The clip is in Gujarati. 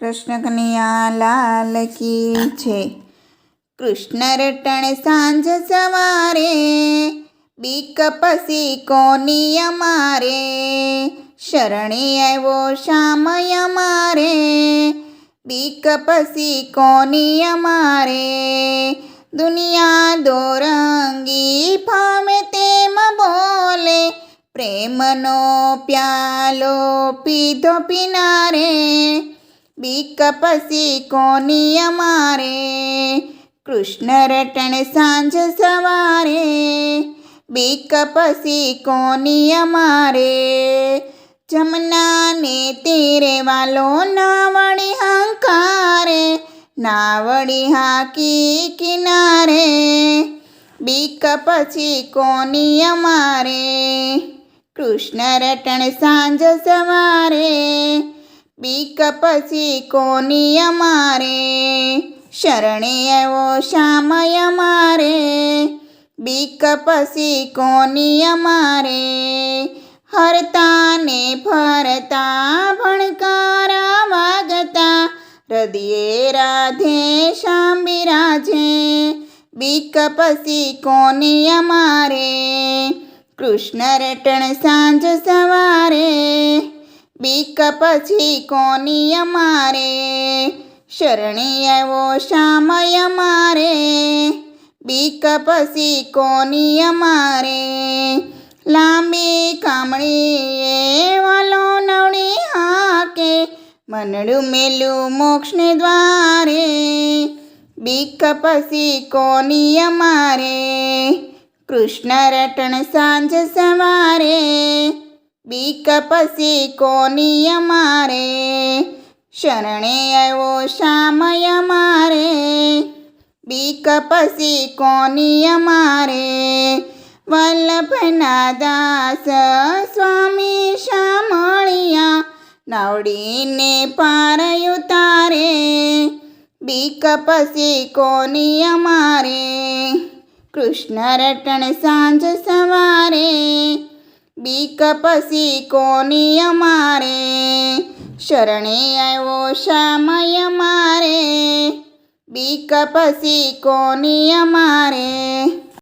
કૃષ્ણ કનૈયા લાલ કી છે. કૃષ્ણ રટણ સાંજ સવારે, બીક પસી કોની અમારે? શરણે આવ્યો શામય અમારે, બીક પસી કોની અમારે? દુનિયા દોરંગી ફામે તેમ બોલે, પ્રેમનો પ્યાલો પીધો પીનારે. બીક પછી કોની અમારે? કૃષ્ણ રટણ સાંજ સવારે. બીક પછી કોની અમારે? જમનાને તીરે વાલો નાવડી હંકારે. નાવડી હાકી કિનારે. બીક પછી કોની અમારે? કૃષ્ણ રટણ સાંજ સવારે. બીક પછી કોની અમારે? શરણે આવ્યો શામય અમારે બીક પછી કોની અમારે? હરતા ને ફરતા, ભણકારા વાગતા. હૃદયે રાધે શ્યામ બિરાજે બીક પછી કોની અમારે? કૃષ્ણ રટણ સાંજ સવારે. બીક પછી કોની અમારે? શરણે આવો શામય અમારે બીક પછી કોની અમારે? લાંબી કામળી વાલો નવડી હાકે, મનડું મેલું મોક્ષને દ્વારે. બીક પછી કોની અમારે? કૃષ્ણ રટણ સાંજ સવારે. બીક પછી કોની અમારે? શરણે આવ્યો શામય મારે. બીક પછી કોની અમારે? વલ્લભના દાસ સ્વામી શામળિયા નાવડીને પાર ઉતારે. બીક પછી કોની અમારે? કૃષ્ણ રટણ સાંજ સવારે. બીક પછી કોની અમારે? શરણે આવ્યો શામય મારે. બીક પછી કોની અમારે?